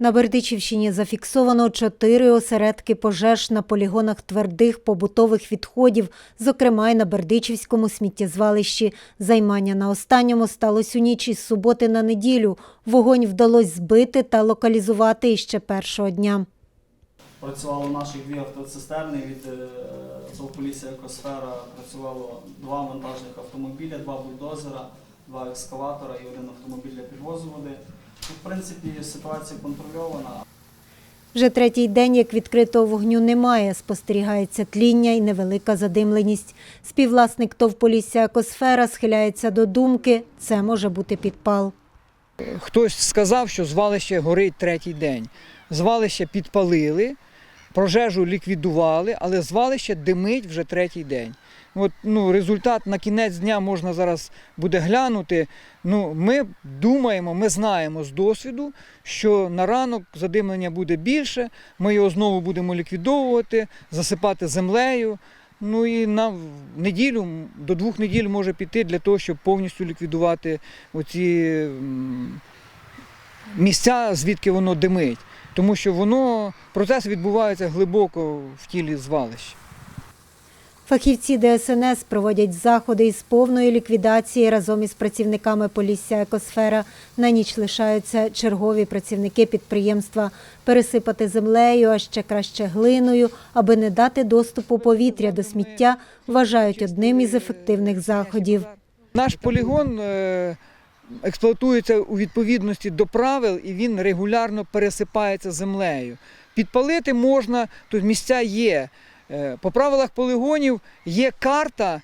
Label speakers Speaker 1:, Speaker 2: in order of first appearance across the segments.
Speaker 1: На Бердичівщині зафіксовано чотири осередки пожеж на полігонах твердих побутових відходів, зокрема й на Бердичівському сміттєзвалищі. Займання на останньому сталося у ніч із суботи на неділю. Вогонь вдалося збити та локалізувати іще першого дня.
Speaker 2: Працювало наших дві автоцистерни від е, Екосфера. Працювало два вантажних автомобіля, два бульдозера, два екскаватора і один автомобіль для підвозу води. В принципі, ситуація контрольована.
Speaker 1: Вже третій день, як відкритого вогню немає, спостерігається тління і невелика задимленість. Співвласник ТОВ Полісся Екосфера схиляється до думки, це може бути підпал.
Speaker 3: Хтось сказав, що звалище горить третій день. Звалище підпалили, пожежу ліквідували, але звалище димить вже третій день. От, ну, результат на кінець дня можна зараз буде глянути. Ну, ми думаємо, ми знаємо з досвіду, що на ранок задимлення буде більше, ми його знову будемо ліквідовувати, засипати землею. Ну і на неділю, до двох неділь може піти для того, щоб повністю ліквідувати оці місця, звідки воно димить. Тому що воно, процес відбувається глибоко в тілі звалища.
Speaker 1: Фахівці ДСНС проводять заходи із повної ліквідації разом із працівниками Полісся Екосфера. На ніч лишаються чергові працівники підприємства пересипати землею, а ще краще глиною, аби не дати доступу повітря до сміття, вважають одним із ефективних заходів.
Speaker 3: Наш полігон е, експлуатується у відповідності до правил і він регулярно пересипається землею. Підпалити можна, тут місця є. Е, По правилах полігонів є карта,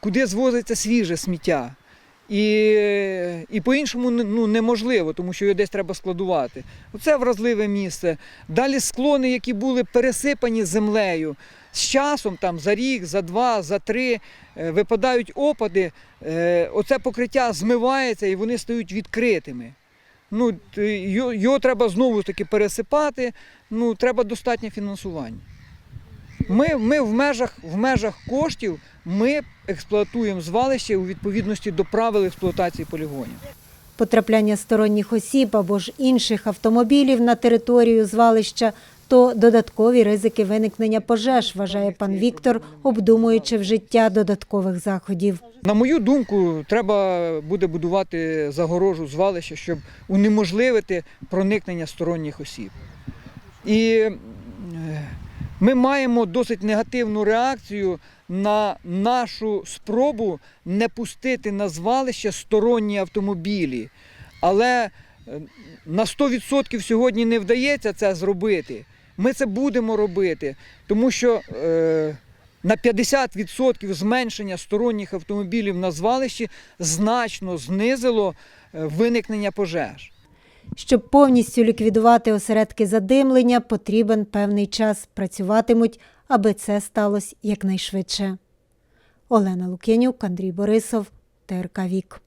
Speaker 3: куди звозиться свіже сміття. І, і по-іншому ну, неможливо, тому що його десь треба складувати. Оце вразливе місце. Далі склони, які були пересипані землею. З часом, там, за рік, за два, за три, е, випадають опади, е, оце покриття змивається і вони стають відкритими. Ну, його, треба знову таки пересипати, ну, треба достатнє фінансування. Ми, ми в, межах, в межах коштів ми експлуатуємо звалище у відповідності до правил експлуатації полігонів.
Speaker 1: Потрапляння сторонніх осіб або ж інших автомобілів на територію звалища то додаткові ризики виникнення пожеж, вважає пан Віктор, обдумуючи вжиття додаткових заходів.
Speaker 3: На мою думку, треба буде будувати загорожу звалища, щоб унеможливити проникнення сторонніх осіб. І е, ми маємо досить негативну реакцію на нашу спробу не пустити на звалище сторонні автомобілі. Але е, на 100% сьогодні не вдається це зробити. Ми це будемо робити, тому що е, на 50% зменшення сторонніх автомобілів на звалищі значно знизило е, виникнення пожеж.
Speaker 1: Щоб повністю ліквідувати осередки задимлення, потрібен певний час. Працюватимуть, аби це сталося якнайшвидше. Олена Лук'янюк, Андрій Борисов, ТРК Вік.